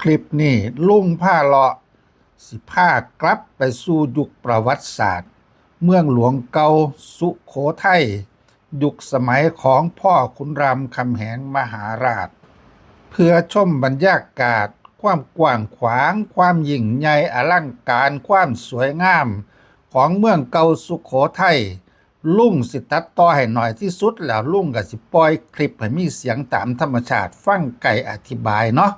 คลิปนี้ลุงผ้าเลาะสิผ้ากลับไปสู่ยุคประวัติศาสตร์ เมืองหลวงเก่าสุโขทัยยุคสมัยของพ่อขุนรามคำแหงมหาราช เพื่อชมบรรยากาศ ความกว้างขวาง ความยิ่งใหญ่อลังการความสวยงาม ของเมืองเก่าสุโขทัยลุงสิตัดต่อให้หน่อยที่สุดแล้วลุงก็สิปล่อยคลิปให้มีเสียงตามธรรมชาติ ฟังไก่อธิบายเนาะ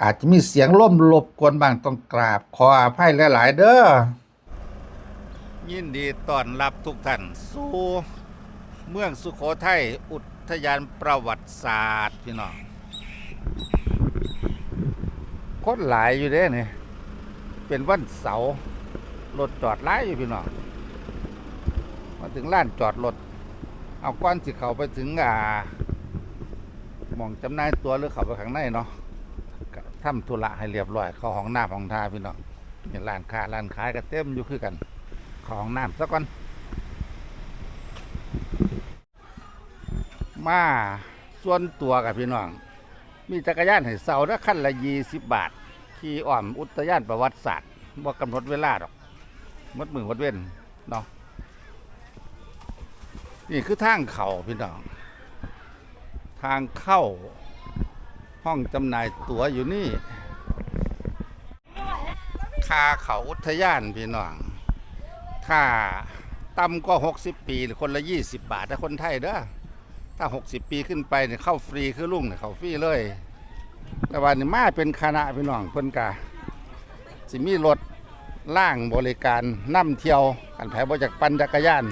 อาจจะมีเสียงล่มรบกวนบางต้องกราบ ขออภัยหลาย ๆ เด้อ ยินดีต้อนรับทุกท่านสู่เมืองสุโขทัยอุทยานประวัติศาสตร์พี่น้องคนหลายอยู่เด้เนี่ยเป็นวันเสาร์รถจอดหลายอยู่พี่น้องมาถึงลานจอดรถเอาก้อนสิเขาไปถึงอ่ามองจำนายตัวหรือเขาไปข้างในเนาะ ทำธุระให้เรียบร้อย เข้าห้องน้ำห้องท่าพี่น้องเห็นร้านค้าร้านขายก็เต็มอยู่คือกัน เขอห้องน้ำสักก่อน มาส่วนตัวกับพี่น้อง มีจักรยานให้เสาละขั้นละยี่สิบบาท ขี่อ้อมอุทยานประวัติศาสตร์บ่กำหนดเวลาดอกมดมือมดเว้นเนาะนี่คือทางเขาพี่น้อง ทางเข้า ห้องจำหน่ายตั๋วอยู่นี่ค่าเขาอุทยานพี่น้อง ถ้าต่ำก็หกสิบปีหรือคนละยี่สิบบาทถ้าคนไทยเด้อถ้าหกสิบปีขึ้นไปเนี่ยเข้าฟรีคือลุงเนี่ยเข้าฟรีเลย แต่ว่านี่มาเป็นคณะพี่น้องเพิ่นกาสิมีรถล่างบริการนั่มเที่ยวกันแผบริจากปั่นจักรยาน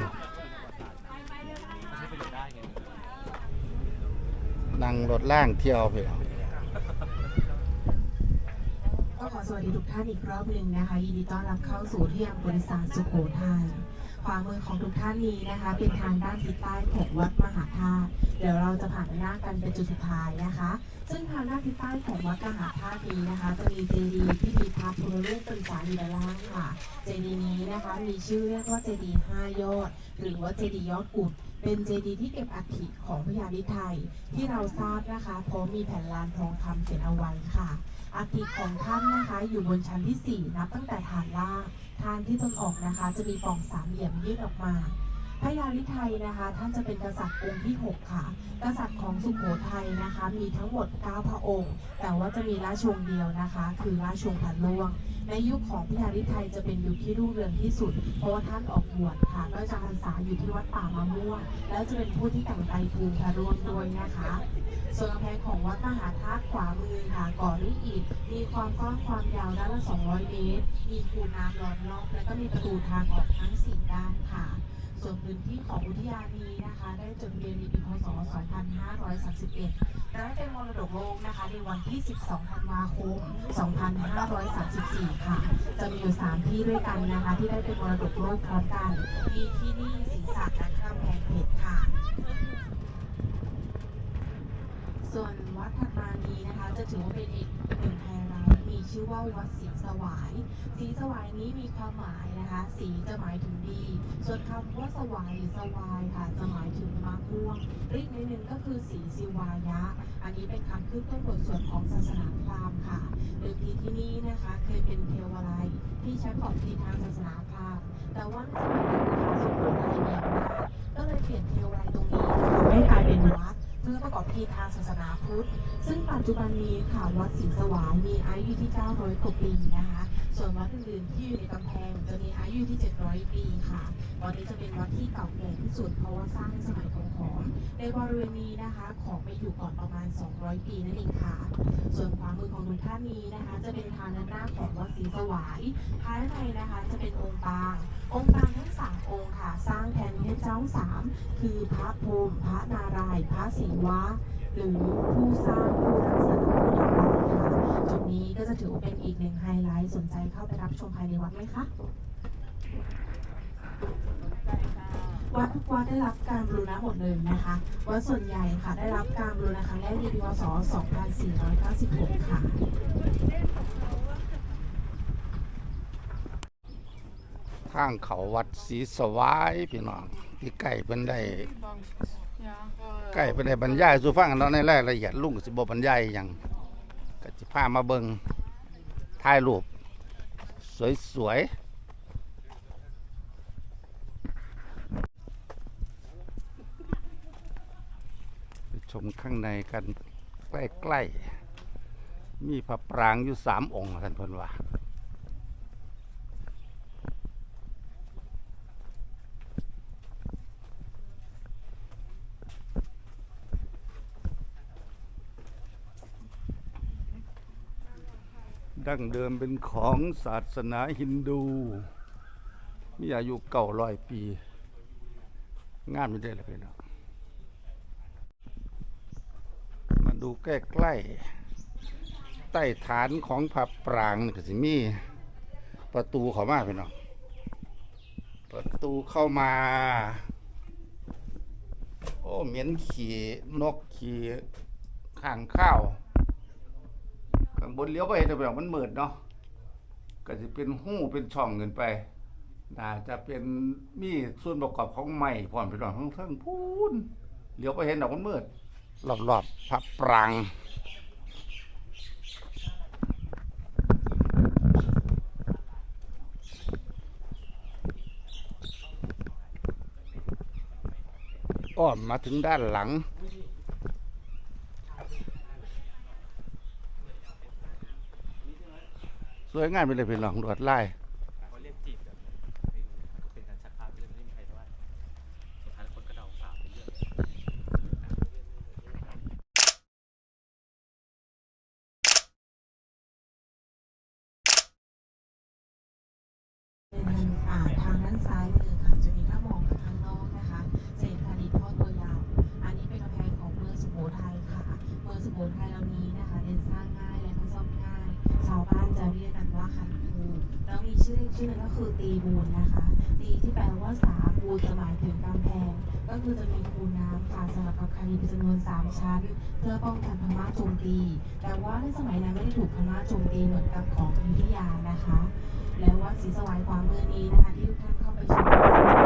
นั่งรถล่างเที่ยวพี่น้อง สวัสดีทุกท่านอีกรอบหนึ่งนะคะยินดีต้อนรับเข้าสู่ที่ยังบริษัทสุโขทัยขวามือของทุกท่านนี้นะคะ เป็นทางด้านทิศใต้ของวัดมหาธาตุเดี๋ยวเราจะผ่านหน้ากันเป็นจุดสุดท้ายนะคะ ซึ่งทางด้านทิศใต้ของวัดมหาธาตุนี้นะคะ จะมีเจดีย์ที่มีพระพุทธรูปเป็นสาอยู่ด้านล่างค่ะ เจดีย์นี้นะคะมีชื่อเรียกว่าเจดีย์ห้ายอด หรือว่าเจดีย์ยอดกุดเป็นเจดีย์ที่เก็บอัฐิของพญาลิไทยที่เราทราบนะคะเพราะมีแผ่นลานทองคำเขียนเอาไว้ค่ะ อัฐิของท่านนะคะ อยู่บนชั้นที่ 4 นับตั้งแต่ฐานล่าง ทางที่ตนออกนะคะ จะมีปล่องสามเหลี่ยมยื่นออกมา พญาลิไทยนะคะ ท่านจะเป็นกษัตริย์องค์ที่ 6 ค่ะ กษัตริย์ของสุโขทัยนะคะ มีทั้งหมด 9 พระองค์ แต่ว่าจะมีราชวงศ์เดียวนะคะ คือราชวงศ์พันล่วง ในยุคของพญาลิไทยจะเป็นยุคที่รุ่งเรืองที่สุด เพราะว่าท่านออกบวชค่ะ ก็จะพรรษาอยู่ที่วัดป่ามะม่วง แล้วจะเป็นผู้ที่แต่งไตรภูมิพระร่วงด้วยนะคะส่วนกำแพงของวัดมหาธาตุขวามือค่ะก่อด้วยอิฐมีความกว้างความยาวด้านละ 200 เมตร มีคูน้ำล้อมรอบและก็มีประตูทางออกทั้ง 4 ด้านค่ะ ส่วนพื้นที่ของอุทยานนี้นะคะ ได้จดทะเบียนในปีพศ 2531 และเป็นมรดกโลกนะคะ ในวันที่ 12 ธันวาคม 2534 ค่ะ จะมีอยู่ 3 ที่ด้วยกันนะคะ ที่ได้เป็นมรดกโลกพร้อมกันมีที่นี่ศรีสัตและข้ามแพงเพชรค่ะ ส่วนวัดถัดมานี้นะคะ จะถือว่าเป็นอีกหนึ่งไฮไลท์ มีชื่อว่าวัดศรีสวายสีสวายนี้มีความหมายนะคะสีจะหมายถึงดี ส่วนคำว่าสวายหรือสวายค่ะจะหมายถึงมะม่วงอีกในหนึ่งก็คือสีสิวายะ อันนี้เป็นคำขึ้นต้นบทสวดของศาสนาพราหมณ์ค่ะเดิมทีที่นี่นะคะ เคยเป็นเทวาลัยที่ใช้ปกทีทางศาสนาพราหมณ์แต่ว่าสมัยนั้นนะคะสุโขทัยมีอำนาจก็เลยเปลี่ยนเทวาลัยตรงนี้ให้กลายเป็นวัด เพื่อประกอบพิธีทางศาสนาพุทธ ซึ่งปัจจุบันนี้ค่ะวัดศรีสวายมีอายุที่ 900กว่าปีนะคะ ส่วนวัดอื่นๆที่อยู่ในกำแพงจะมีอายุที่ 700 ปีค่ะ วัดนี้จะเป็นวัดที่เก่าแก่ที่สุดเพราะว่าสร้างในสมัยของ ขอมในบริเวณนี้นะคะ ของไปอยู่ก่อนประมาณ 200 ปีนั่นเองค่ะ ส่วนขวามือของทุกท่านนี้นะคะ จะเป็นทางด้านหน้าของวัดศรีสวายภายในนะคะจะเป็นองค์ปาง องค์ปางทั้งสามองค์ค่ะ สร้างแทนเทพเจ้าสามคือพระพรหมพระนารายณ์พระศิวะ หรือผู้สร้างผู้รักษาผู้ทำลายค่ะจุดนี้ก็จะถือว่าเป็นอีกหนึ่งไฮไลท์สนใจเข้าไปรับชมภายในวัดไหมคะ วัดทุกวัดได้รับการบูรณะหมดเลยนะคะ วัดส่วนใหญ่ค่ะได้รับการบูรณะครั้งแรกในปีพศ 2496 ค่ะทางเขาวัดศรีสวายพี่น้องที่ใกล้เป็นได้ใกล้เป็นได้บรรยายสู่ฟังเนาะในรายละเอียดลุงสิบบรรยายหยังก็สิพามาเบิงถ่ายรูป สวยๆ ชมข้างในกันใกล้ๆ มีพระปรางอยู่สามองค์ท่านพนว่าดั้งเดิมเป็นของศาสนาฮินดู มีอายุเก่าร้อยปี งามไม่ได้เลยพี่น้องมา ดูใกล้ๆใต้ฐานของพระปรางนี่ก็สิมีประตูเข้ามาพี่น้องประตูเข้ามา โอ้เหม็นขี่นกขี่ข้างข้าวข้างบนเลี้ยวไปเห็นแต่แบบมันมืดเนาะก็จะเป็นหู้เป็นช่องเงินไปน่าจะเป็นมีส่วนประกอบของไม้พร้อมไปหน่อยทั้งเทิงพูนเลี้ยวไปเห็นดอกมันมืด รอบๆพระปรางอ้อมมาถึงด้านหลัง สวยงามไปเลยพี่น้องลวดลาย เขาเรียกจีบกันเป็นเป็นการชักภาพที่ไม่ได้มีใครแต่ว่าสุดท้ายแล้วคนก็เดาสาวไปเรื่อย เป็นอ่าทางด้านซ้ายมือค่ะจะมีถ้ามองไปข้างนอกนะคะจะเห็นผลิตทอดตัวยาว อันนี้เป็นกำแพงของเมืองสุโขทัยค่ะ เมืองสุโขทัยเรานี้นะคะเดินสร้างง่ายและก็ซ่อมง่าย ชาวบ้านจะเรียกกันว่าขันคูแล้วมี ชื่อก็คือตีบูนนะคะ ตีที่แปลว่าสาบูนจะหมายถึงกำแพง ก็คือจะมีคูน้ำค่ะสำหรับกับคดีเป็นจำนวน 3 ชั้น เพื่อป้องกันพม่าโจมตี แต่ว่าในสมัยนั้นไม่ได้ถูกพม่าโจมตีเหมือนกับของอยุธยานะคะ แล้ววัดศรีสวายความเมื่อนี้นะคะที่ทุกท่านเข้าไปชม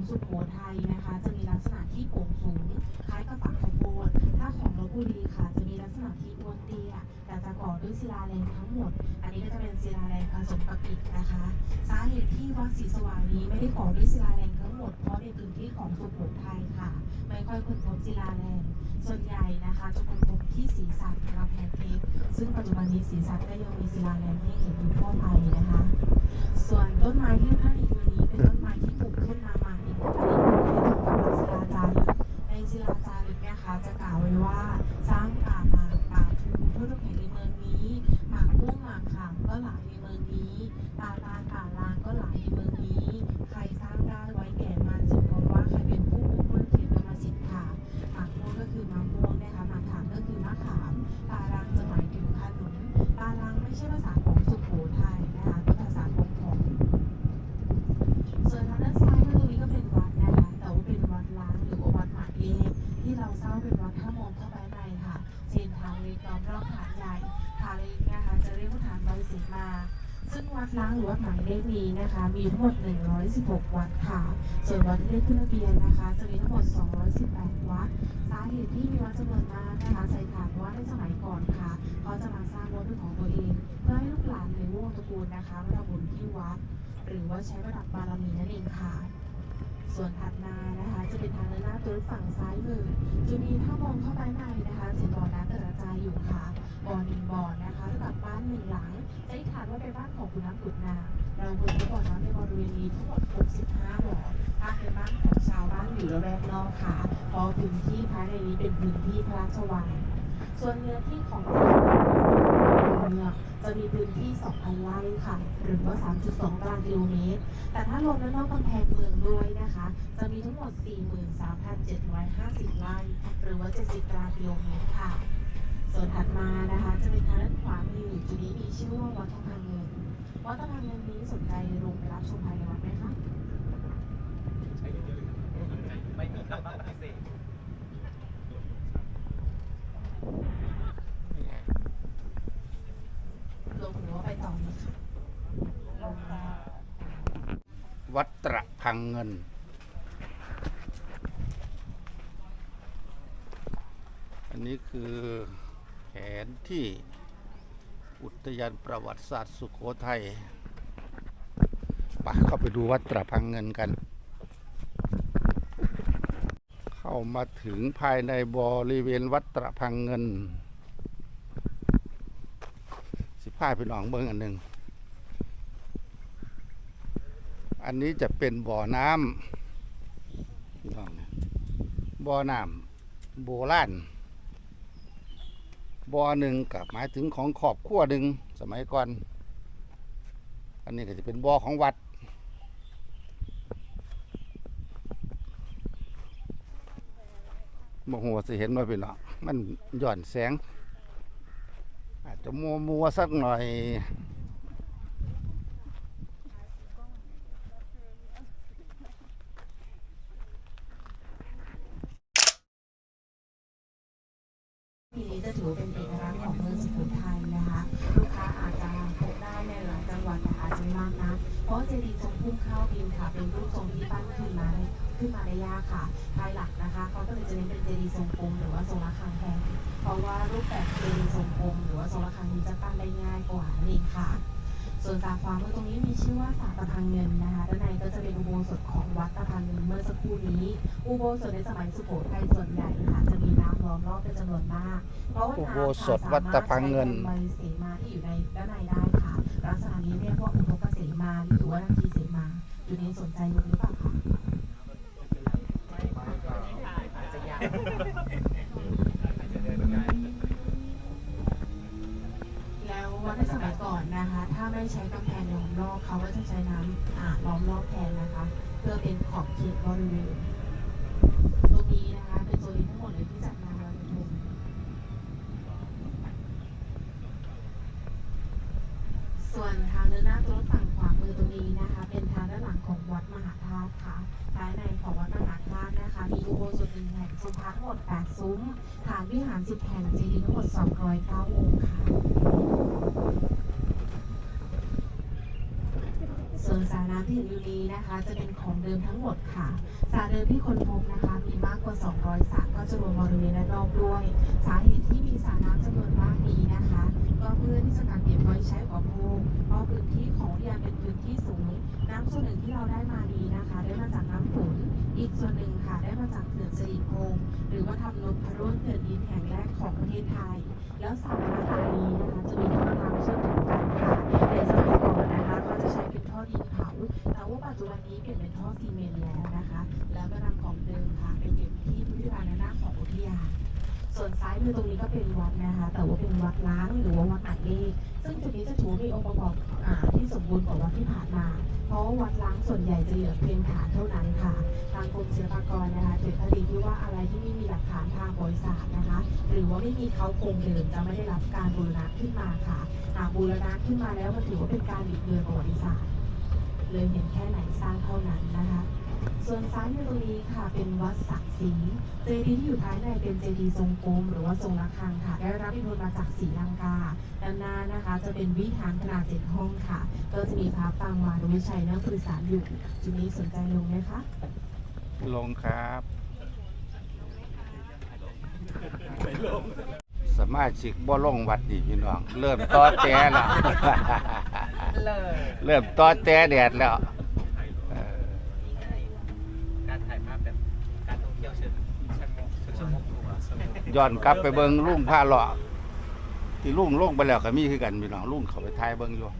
ของสุโขทัยนะคะ จะมีลักษณะที่โป่งสูงคล้ายกับฝักข้าวโพดถ้าของลบบุรีค่ะ จะมีลักษณะที่อ้วนเตี้ยแต่จะก่อด้วยศิลาแรงทั้งหมด อันนี้ก็จะเป็นศิลาแรงผสมปะกิกนะคะ สาเหตุที่วัดศรีสว่างนี้ไม่ได้ก่อด้วยศิลาแรงทั้งหมดเพราะในพื้นที่ของสุโขทัยค่ะ ไม่ค่อยค้นพบศิลาแรงส่วนใหญ่นะคะจะค้นพบที่ศรีสัตกำแพงเพชรซึ่งปัจจุบันนี้ศรีสัตก็ยังมีศิลาแรงให้เห็นอยู่ทั่วไปนะคะ ส่วนต้นไม้ที่ท่านเห็นอยู่นี้เป็นต้นไม้ที่ปลูกขึ้นมาใหม่ อันนี้ปลูกให้ตรงกับหลักศิลาจารึกในศิลาจารึกเนี่ยค่ะจะกล่าวไว้ว่าสร้างป่าหมากป่าทูทั่วทุกแห่งในเมืองนี้หมากม่วงหมากขามก็หลายในเมืองนี้ป่าตานป่าลางก็หลายในเมือง เลขนี้นะคะ มีทั้งหมด 116 วัดค่ะ ส่วนวัดที่เลขขึ้นทะเบียนนะคะ จะมีทั้งหมด 218 วัด สาเหตุที่มีวัดจำนวนมากนะคะใส่ฐานว่าในสมัยก่อนค่ะ เขาจะมาสร้างวัดเป็นของตัวเอง เพื่อให้ลูกหลานในวงตระกูลนะคะมาทำบุญที่วัด หรือว่าใช้ประดับบารมีนั่นเองค่ะ ส่วนถัดมานะคะ จะเป็นทางเดินหน้าตัวฝั่งซ้ายมือ จะมีถ้ามองเข้าไปในนะคะจะบ่อน้ำกระจายอยู่ค่ะบ่อหนึ่งบ่อนะคะเท่ากับบ้านหนึ่งหลังจะให้ขาดว่าเป็นบ้านของคุณน้ำกุดนา เราพบบ่อน้ำในบริเวณนี้ทั้งหมด65บ่อถ้าเป็นบ้านของชาวบ้านอยู่ระแวกนอกค่ะเพราะพื้นที่ภายในนี้เป็นพื้นที่พระราชวัง ส่วนเนื้อที่ของเมืองจะมีพื้นที่ 2,000 ไร่ค่ะ หรือว่า 3.2ตารางกิโลเมตร แต่ถ้ารวมด้านอกกำแพงเมืองด้วยนะคะ จะมีทั้งหมด 43,750 ไร่ หรือว่า 70ตารางกิโลเมตรค่ะ ส่วนถัดมานะคะ จะเป็นทางด้านขวามือจุดนี้มีชื่อว่าวัดทองคำ วัดทองคำเงินนี้สนใจลงไปรับชมภายในวัดไหมคะไม่มีคำปฏิเสธนต่อเลยค่ะวัดตระพังเงินอันนี้คือแผนที่ ทยานประวัติศาสตร์สุโขทัยไปะเข้าไปดูวัดตระพังเงินกัน เข้ามาถึงภายในบริเวณวัดตระพังเงิน สิพาพี่น้องเบิ้งอันหนึ่งอันนี้จะเป็นบ่อน้ำบ่อน้ำโบราณ บ่อหนึ่งกับหมายถึงของขอบขั้วหนึ่งสมัยก่อน อันนี้ก็จะเป็นบ่อของวัดโมโหสิเห็นว่าเป็นเนาะมันหย่อนแสง อาจจะมัวมัวสักหน่อย ปีนี้จะถือว่าเป็นเอกลักษณ์ของเมืองสุโขทัยนะคะ ลูกค้าอาจจะพบได้ในหลายจังหวัดแต่อาจจะไม่มากนะเพราะเจดีย์ทรงพุ่มข้าวบินค่ะ เป็นรูปทรงที่ปั้นขึ้นมาได้ขึ้นมาได้ยากค่ะ ภายหลักนะคะเขาก็เลยจะเน้นเป็นเจดีย์ ทรงกลมหรือว่าทรงระฆังแทนเพราะว่ารูปแบบเจดีทรงกลมหรือว่าทรงระฆังนี้จะปั้นได้ง่ายกว่านั่นเองค่ะ ส่วนสาขวามือตรงนี้มีชื่อว่าสาตะพังเงินนะคะด้านในก็จะเป็นอุโบสถของวัดตะพังเงินเมื่อสักครู่นี้ อุโบสถในสมัยสุโขทัยส่วนใหญ่ค่ะจะมีน้ำล้อมรอบเป็นจำนวนมาก เพราะว่าอุโบสถวัดตะพังเงินใบเสมาที่อยู่ในด้านในได้ค่ะลักษณะนี้เรียกว่าอุทกเสมาหรือว่านาทีเสมาอยู่นี้สนใจหรือเปล่าคะแล้ววัดในสมัย ก่อนนะคะ ถ้าไม่ใช้กำแพงล้อมรอบเขาก็จะใช้น้ำอ่าล้อมรอบแทนนะคะ เพื่อเป็นขอบเขตบริเวณตรงนี้นะคะ เป็นโซนทั้งหมดเลยที่จัดงานลอยกระทงส่วนทางเดินหน้าตัวรถฝั่งขวามือตรงนี้นะคะ เป็นทางด้านหลังของวัดมหาธาตุค่ะภายในของวัดมหาธาตุนะคะ มีอุโบสถหนึ่งแห่งซุ้มพระทั้งหมด8ซุ้มฐานวิหาร10แห่งเจดีย์ทั้งหมด209องค์ค่ะ ส่วนสระน้ำที่เห็ นะคะจะเป็นของเดิมทั้งหมดค่ะสรเดิมที่คนพบนะคะมีมากกว่า 200สรก็จะรวมบริเวณรอบด้วย สาเหตุที่มีสรน้ำจำนวนมากนี้นะคะ ก็เพื่อที่จะการเก็บไว้ใช้อุปโภคเพราะพื้นที่ของอุทยานเป็นพื้นที่สูง น้ำส่วนหนึ่งที่เราได้มานี้นะคะ ได้มาจากน้ำฝนอีกส่วนหนึ่งค่ะได้มาจากเขื่อนสิริพงศ์หรือว่าทำนพพรุ่นเขื่อนดินแห่งแรกของประเทศไทย แล้วสระน้ำสระนี้นะคะจะมีท่อน้ำเชื่อมถึงกันค่ะในสมั แต่ว่าปัจจุบันนี้เปลี่ยนเป็นท่อซีเมนต์แล้วนะคะ แล้วก็นำของเดิมค่ะไปเก็บที่พิพิธภัณฑ์หน้าของอุทยานส่วนซ้ายมือตรงนี้ก็เป็นวัดนะคะ แต่ว่าเป็นวัดล้างหรือว่าวัดหมายเลขซึ่งจุดนี้จะถือมีองค์ประกอบที่สมบูรณ์กว่าวัดที่ผ่านมา เพราะวัดล้างส่วนใหญ่จะเหลือเพียงฐานเท่านั้นค่ะ ทางกรมศิลปากรนะคะถือคติที่ว่าอะไรที่ไม่มีหลักฐานทางบริษัทนะคะ หรือว่าไม่มีเขาโครงเดิมจะไม่ได้รับการบูรณะขึ้นมาค่ะ หากบูรณะขึ้นมาแล้วมันถือว่าเป็นการบิดเบือนประวัติศาสตร์ เลยเห็นแค่ไหนสร้างเท่านั้นนะคะ ส่วนซ้ายมือตรงนี้ค่ะเป็นวัดศักดิ์ศรีเจดีย์ที่อยู่ท้ายในเป็นเจดีย์ทรงกลมหรือว่าทรงระฆังค่ะ ได้รับอิทธิพลมาจากศรีลังกาด้านหน้านะคะ จะเป็นวิหารขนาดเจ็ดห้องค่ะ ก็จะมีพระปางมารวิชัยนั่งปรึกษาอยู่จุดนี้สนใจลงไหมคะ ลงครับสมาชิกบ่ลงวัดนี่พี่น้อง เริ่มต่อแจ แล้วเริ่มต่อแจแดดแล้วเออการถ่ายภาพแบบการท่องเที่ยวเชิงเชิงเชิงสงบตัวย้อนกลับไปเบิ่งลุงผ้าเลาะที่ลุงลงไปแล้วก็มีคือกันพี่น้องลุงเขาไปถ่ายเบิ่งอยู่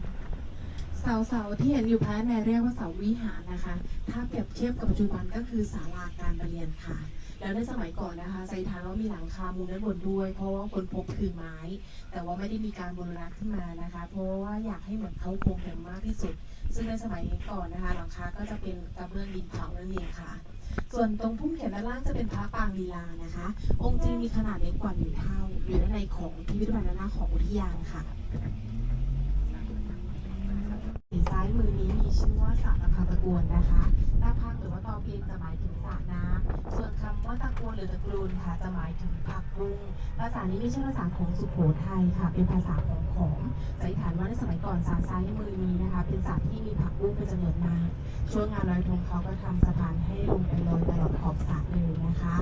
เสาเสาที่เห็นอยู่ภายในเรียกว่าเสาวิหารนะคะ ถ้าเปรียบเทียบกับปัจจุบันก็คือศาลาการประเรียนค่ะ แล้วในสมัยก่อนนะคะใจทานว่ามีหลังคามุงด้านบนด้วย เพราะว่าคนพบคือไม้ แต่ว่าไม่ได้มีการบูรณะขึ้นมานะคะ เพราะว่าอยากให้เหมือนเขาโครงเดิมมากที่สุด ซึ่งในสมัยก่อนนะคะ หลังคาก็จะเป็นกระเบื้องดินเผานั่นเองค่ะ ส่วนตรงพุ่มเขียนด้านล่างจะเป็นพระปางลีลานะคะ องค์จริงมีขนาดเล็กกว่าหนึ่งเท่าอยู่ด้านในของพิพิธภัณฑ์ด้านหน้าของอุทยานค่ะ ซ้ายมือนี้มีชื่อว่าสระตะพังตะกวนนะคะตาพังหรือว่าตอเพียงจะหมายถึงสระน้ำส่วนคำว่าตะกวนหรือตะกรูนค่ะจะหมายถึงผักบุ้งภาษานี้ไม่ใช่ภาษาของสุโขทัยค่ะ เป็นภาษาของของสันนิษฐานว่าในสมัยก่อนศาสร์ซ้ายมือนี้นะคะ เป็นศาสร์ที่มีผักบุ้งเป็นจำนวนมากช่วงงานลอยธงเขาก็ทำสะพานให้ลงไปลอยตลอดขอบสระเลยนะคะ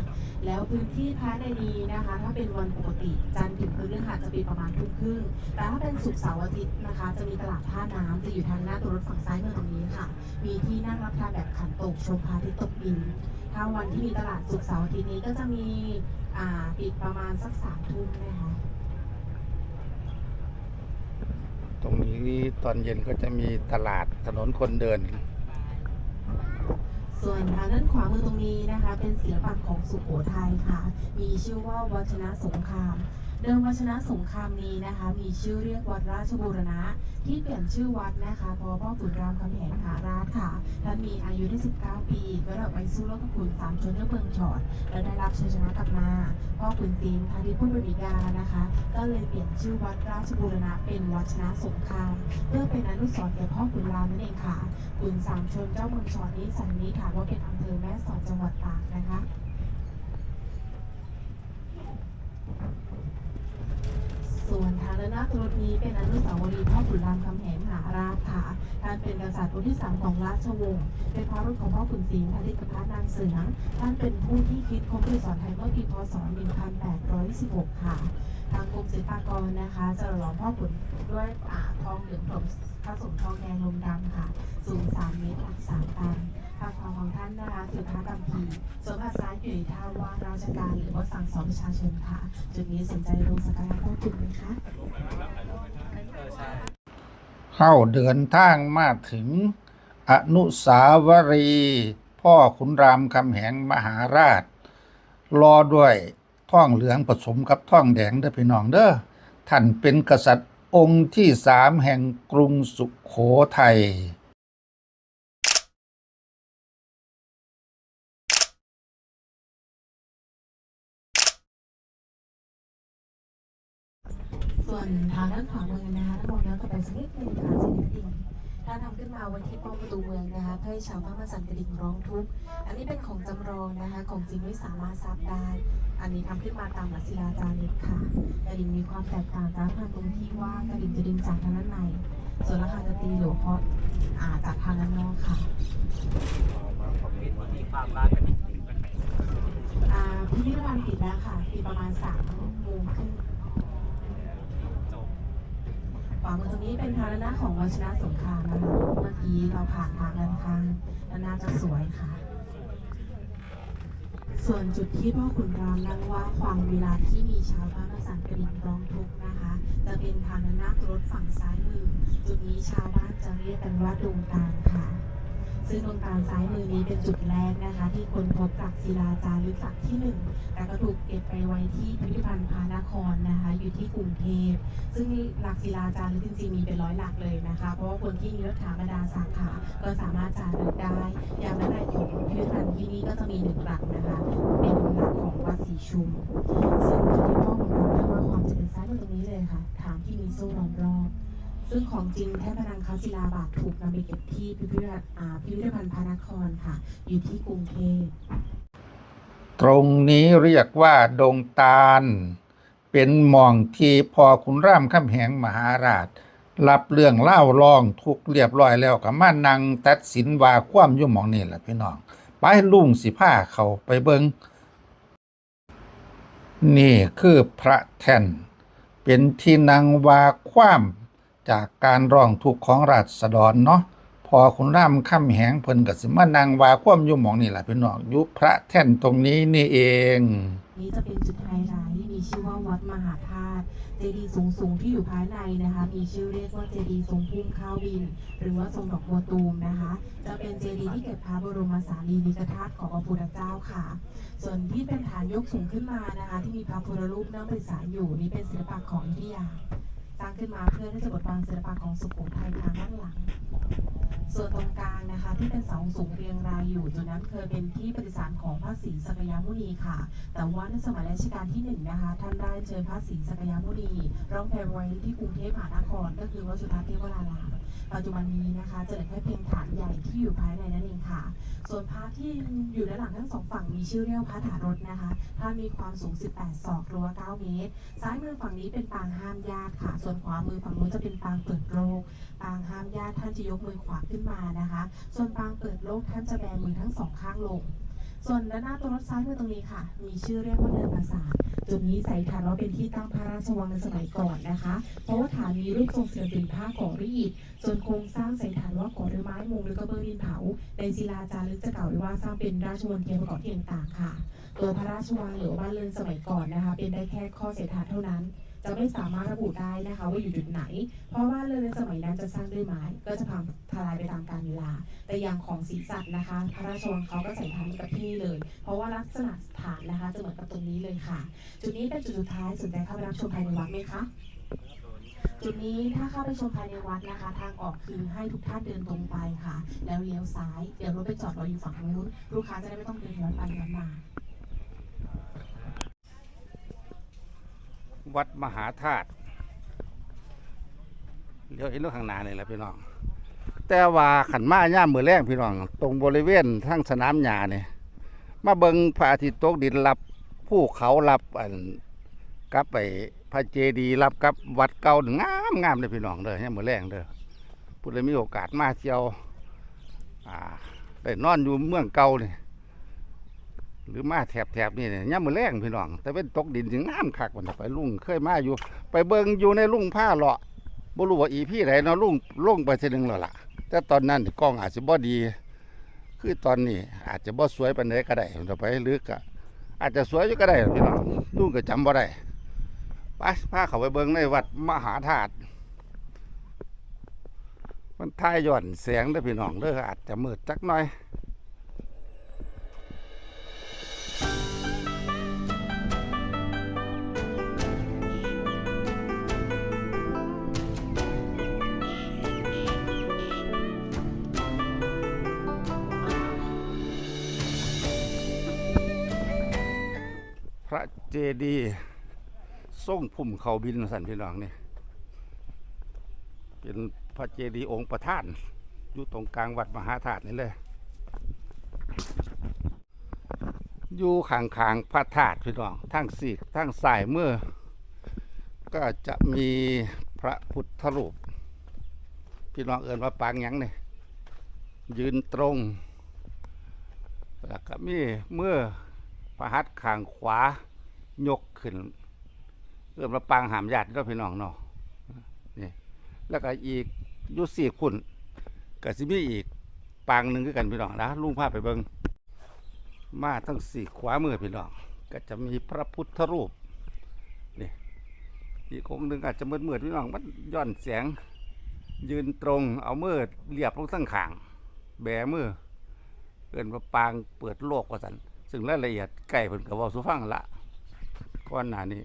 แล้วพื้นที่พระในนี้นะคะ ถ้าเป็นวันปกติจันทร์ถึงพฤหัสจะปิดประมาณทุ่มครึ่งแต่ถ้าเป็นศุกร์เสาร์อาทิตย์นะคะ จะมีตลาดท่าน้ำจะอยู่ทางน้าตัวรถฝั่งซ้ายมือตรงนี้ค่ะ มีที่นั่งรับทานแบบขันโตกชมพระอาทิตย์ตกดิน ถ้าวันที่มีตลาดศุกร์เสาร์อาทิตย์นี้ก็จะมีอ่าปิดประมาณสักสามทุ่มนะคะตรงนี้ตอนเย็นก็จะมีตลาดถนนคนเดิน ส่วนทางด้านขวามือตรงนี้นะคะ เป็นศิลปะของสุโขทัยค่ะ มีชื่อว่าวัชนะสงคราม เดิมวัชนะสงครามนี้นะคะ มีชื่อเรียกวัดราชบูรณะ ที่เปลี่ยนชื่อวัดนะคะเพราะพ่อขุนรามคำแหงมหาราชค่ะท่านมีอายุได้ 19 ปีก็ได้ไปสู้รบกับขุนสามชนเนื้อเมืองฉอดและได้รับชัยชนะกลับมาพ่อขุนตีนพาทิตย์ผู้เป็นบิดานะคะ ก็เลยเปลี่ยนชื่อวัดราชบูรณะ เป็นวัชนะสงครามเพื่อเป็นอนุสรณ์แก่พ่อขุนรามนั่นเองค่ะขุนสามชนเจ้าเมืองฉอดนี้สันนิษฐานว่าเป็นอำเภอแม่สอดจังหวัดตากนะคะ ส่วนทางด้านหน้าตรงนี้เป็นอนุสาวรีย์พ่อขุนรามคำแหงมหาราชค่ะท่านเป็นกษัตริย์องค์ที่สามของราชวงศ์เป็นพระรุ่นของพ่อขุนศรีพระฤทธิ์กับพระนางเสือท่านเป็นผู้ที่คิดค้นคำสอนไทยเมื่อปีพศ 1816 ค่ะ ทางกรมศิลปากรนะคะจะหล่อพ่อขุนด้วยอ่าทองเหลืองผผสมทองแดงลมดำค่ะสูง 3 เมตรหนัก3ตัน ทางความของท่านนะคะคือพระกัมพีส่วนภาษาอยู่ในท่าว่าราชการหรือว่าสั่งสอนประชาชนค่ะ จุดนี้สนใจลงสักการะพ่อขุนไหมคะเออใช่เข้าเดินทางมาถึง อนุสาวรีย์พ่อขุนรามคำแหงมหาราช รอด้วยท่องเหลืองผสมกับท่องแดงเด้อพี่น้องเด้อท่านเป็นกษัตริย์องค์ที่สามแห่งกรุงสุขโขทัย ส่วนทางด้านขวามือนะคะถ้ามองย้อนกลับไปสักนิดนึงค่ะเส้นกระดิ่งถ้าทำขึ้นมาไว้ที่ป้อมประตูเมืองนะคะเพื่อให้ชาวบ้านมาสั่นกระดิ่งร้องทุกข์อันนี้เป็นของจำลองนะคะของจริงไม่สามารถทราบได้ อันนี้ทำขึ้นมาตามหลักศิลาจารึกค่ะกระดิ่งมีความแตกต่างจากทางตรงที่ว่ากระดิ่งจะดึงจากทางด้านในส่วนราคาจะตีหลวงพ่ออ่าจากทางด้านนอกค่ะมีความรักกันอีกหนึ่งอ่าพิพิธภัณฑ์ปิดแล้วค่ะปิดประมาณสามโมงครึ่ง จบ ขวามือตรงนี้เป็นทางด้านของวัชนะสงครามนะคะเมื่อกี้เราผ่านทางด้านข้างด้านหน้าจะสวยค่ะ ส่วนจุดที่พ่อขุนรามนั่งว่าความเวลาที่มีชาวบ้านมาสั่งกระดิ่งร้องทุกข์นะคะ จะเป็นทางด้านหน้ารถฝั่งซ้ายมือ จุดนี้ชาวบ้านจะเรียกกันว่าดงตาลค่ะ ซึ่งดวงตาลซ้ายมือนี้เป็นจุดแรกนะคะ ที่คนพบหลักศิลาจารึกหลักที่หนึ่งแต่ก็ถูกเก็บไปไว้ที่พิพิธภัณฑ์พระนครนะคะ อยู่ที่กรุงเทพ ซึ่งหลักศิลาจารึกจริงๆมีเป็นร้อยหลักเลยนะคะ เพราะว่าคนที่มีรัฐาบรรดาสาขาก็สามารถจารึกได้ อย่างในของพิพิธภัณฑ์ที่นี่ก็จะมีหนึ่งหลักนะคะ เป็นหลักของวัดศรีชุม ซึ่งจุดที่พ่อของเราได้ว่าความจะเป็นซ้ายมือตรงนี้เลยค่ะฐานที่มีโซ่ล้อมรอบ ซึ่งของจริงแท่นพนังคศิลาบาทถูกนำไปเก็บที่พิพิธภัณฑ์อ่าพิพิธภัณฑ์พระนครค่ะ อยู่ที่กรุงเทพตรงนี้เรียกว่าดงตาล เป็นหม่องที่พอขุนรามคำแหงมหาราช รับเรื่องเล่าร้องทุกเรียบร้อยแล้วก็มานั่งตัดสินว่าความยู่หมองนี่แหละพี่น้อง ไปลุงสิผ้าเขาไปเบิงนี่คือพระแท่น เป็นที่นางวาความ จากการร้องทุกข์ของราษฎรเนาะพอคุณรามคำแหงเพิ่นก็สิมานางวาความอยู่หมองนี่แหละพี่น้องยู่พระแท่นตรงนี้นี่เอง นี้จะเป็นจุดไฮไลท์ที่มีชื่อว่าวัดมหาธาตุเจดีย์สูงสูงๆที่อยู่ภายในนะคะ มีชื่อเรียกว่าเจดีย์ทรงพุ่มข้าวบิน หรือว่าทรงดอกบัวตูมนะคะ จะเป็นเจดีย์ที่เก็บพระบรมสารีริกธาตุของพระพุทธเจ้าค่ะ ส่วนที่เป็นฐานยกสูงขึ้นมานะคะ ที่มีพระพุทธรูปนั่งเป็นสายอยู่นี่เป็นศิลปะของอยุธยา สร้างขึ้นมาเพื่อที่จะบดบังศิลปะของสุโขทัยทางด้านหลัง ส่วนตรงกลางนะคะที่เป็นเสาสูงเรียงรายอยู่จุดนั้นเคยเป็นที่ประดิษฐานของพระศรีสกยมุนีค่ะ แต่ว่าในสมัยรัชกาลที่หนึ่งนะคะท่านได้เชิญพระศรีสกยมุนีร้องเพลงไว้ที่กรุงเทพมหานคร ก็คือวัดสุทัศน์เทวรารามปัจจุบันนี้นะคะจะเหลือแค่เพียงฐานใหญ่ที่อยู่ภายในนั่นเองค่ะ ส่วนพระที่อยู่ด้านหลังทั้งสองฝั่งมีชื่อเรียกพระถารถนะคะท่ามีความสูง 18 ศอกหรือว่า9เมตร ซ้ายมือฝั่งนี้เป็นปางห้ามญาติค่ะส่วนขวามือฝั่งนู้นจะเป็นปางเปิดโลก ปางห้ามญาติท่านจะยกมือขวาขึ้นมานะคะ ส่วนปางเปิดโลกท่านจะแบมือทั้งสองข้างลง ส่วนด้านหน้าตัวรถซ้ายมือตรงนี้ค่ะ มีชื่อเรียกว่าเนินปราสาทจุดนี้ใส่ฐานว่าเป็นที่ตั้งพระราชวังในสมัยก่อนนะคะ เพราะว่าฐานมีรูปทรงเสือเป็นผ้าก่อด้วยอิฐส่วนโครงสร้างใส่ฐานว่าก่อด้วยไม้มุงหรือกระเบื้องดินเผาในศิลาจารึกจะกล่าวไว้ว่าสร้างเป็นราชวงศ์เทียมประกอบที่ต่างค่ะ ตัวพระราชวังหรือว่าบ้านเรือนสมัยก่อนนะคะ เป็นได้แค่ข้อเสียฐานเท่านั้น จะไม่สามารถระบุได้นะคะว่าอยู่จุดไหน เพราะว่าเรือนในสมัยนั้นจะสร้างด้วยไม้ ก็จะพังทลายไปตามกาลเวลา แต่อย่างของศรีสัตว์นะคะ พระราชวังเขาก็ใส่ฐานกับที่นี่เลย เพราะว่าลักษณะฐานนะคะจะเหมือนกับตรงนี้เลยค่ะ จุดนี้เป็นจุดสุดท้ายสนใจเข้าไปรับชมภายในวัดไหมคะจุดนี้ถ้าเข้าไปชมภายในวัดนะคะ ทางออกคือให้ทุกท่านเดินตรงไปค่ะ แล้วเลี้ยวซ้าย เดี๋ยวรถไปจอดรออยู่ฝั่งนู้นลูกค้าจะได้ไม่ต้องเดินย้อนไปย้อนมา วัดมหาธาตุเลี้ยวเห็นรถข้างหน้านี่แหละพี่น้อง แต่ว่าขันมาย่ามมือแรงพี่น้อง ตรงบริเวณทั้งสนามหญ้าเนี่ยมาเบิงพระอาทิตย์ตกดินรับภูเขารับอันกับไปพระเจดีย์รับกับวัดเก่างามงามเลยพี่น้องเด้อย่ามมือแรงเด้อผู้ใดมีโอกาสมาเที่ยวอ่าได้นอนอยู่เมืองเก่าเนี่ย หรือมาแถบแถบนี่เนี่ยย่ามมือแรงพี่น้อง แต่เป็นตกดินถึงงามคักวันน่ะไปลุงเคยมาอยู่ ไปเบิงอยู่ในลุงผ้าเลาะบ่รู้ว่าอีพี่ไหนเนาะลุงลงไปทีหนึงแล้วล่ะ แต่ตอนนั้นกล้องอาจจะบ่ดี คือตอนนี้อาจจะบ่สวยปานใดก็ได้ต่อไปลึกอะอาจจะสวยอยู่ก็ได้พี่น้องลุงก็จำบ่ได้ไปพาเขาไปเบิงในวัดมหาธาตุมันทายย้อนแสงเด้อพี่น้องเด้ออาจจะมืดจักหน่อย พระเจดีย์ทรงพุ่มเขาบินสันพี่น้องนี่เป็นพระเจดีย์องค์ประธานอยู่ตรงกลางวัดมหาธาตุนี่เลยอยู่ข้างๆพระธาตุพี่น้องทั้งสี่ทั้งสายเมื่อ ก็จะมีพระพุทธรูป พี่น้องเอินว่าปางยังนี่ยืนตรงแล้วก็มีเมื่อ พระหัตถ์ข้างขวายกขึ้นเริ่มระปางหามญาติก็พี่น้องเนาะนี่แล้วก็อีกยุสี่คุณก็สิมีอีกปางหนึ่งคือกันพี่น้องนะลุงพาพไปเบิงมาทั้งสี่ขวามือพี่น้อง ก็จะมีพระพุทธรูปนี่อีกองหนึ่งอาจจะมืดมืดพี่น้องมันย้อนแสงยืนตรงเอามือเรียบลงทั้งขาง แบมือเอินว่าปางเปิดโลกว่าสัน ซึ่งรายละเอียดใกล้เพิ่นก็เว้าสู่ฟังละก่อนหน้านี้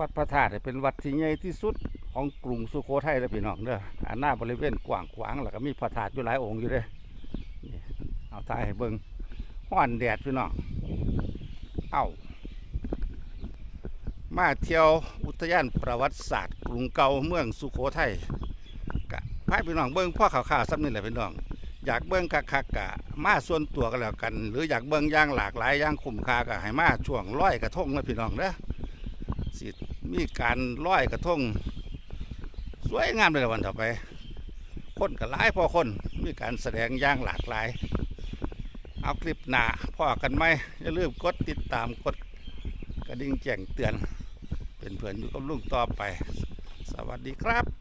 วัดพระธาตุเป็นวัดที่ใหญ่ที่สุดของกรุงสุโขทัยเลยพี่น้องเด้ออาหน้าบริเวณกว้างขวางแล้วก็มีพระธาตุอยู่หลายองค์อยู่เด้อนี่ เอาถ่ายให้เบิ่งห้อนแดดพี่น้องเอ้ามาเที่ยวอุทยานประวัติศาสตร์กรุงเก่าเมืองสุโขทัยกะพาพี่น้องเบิ่งพ่อข่าวๆซ้ำนี่แหละพี่น้อง อยากเบิ่งคักๆกะมาส่วนตัวกันแล้วกัน หรืออยากเบิ่งย่างหลากหลายย่างคุ้มค่าก็ให้มาช่วงร้อยกระทงนะพี่น้องเด้อสิมีการร้อยกระทงสวยงามเลยวันต่อไป คนก็หลายพอคน มีการแสดงอย่างหลากหลาย เอาคลิปหนาพ่อกันไหมอย่าลืมกดติดตามกดกระดิ่งแจ้งเตือน เป็นเพื่อนอยู่กับลุงต่อไป สวัสดีครับ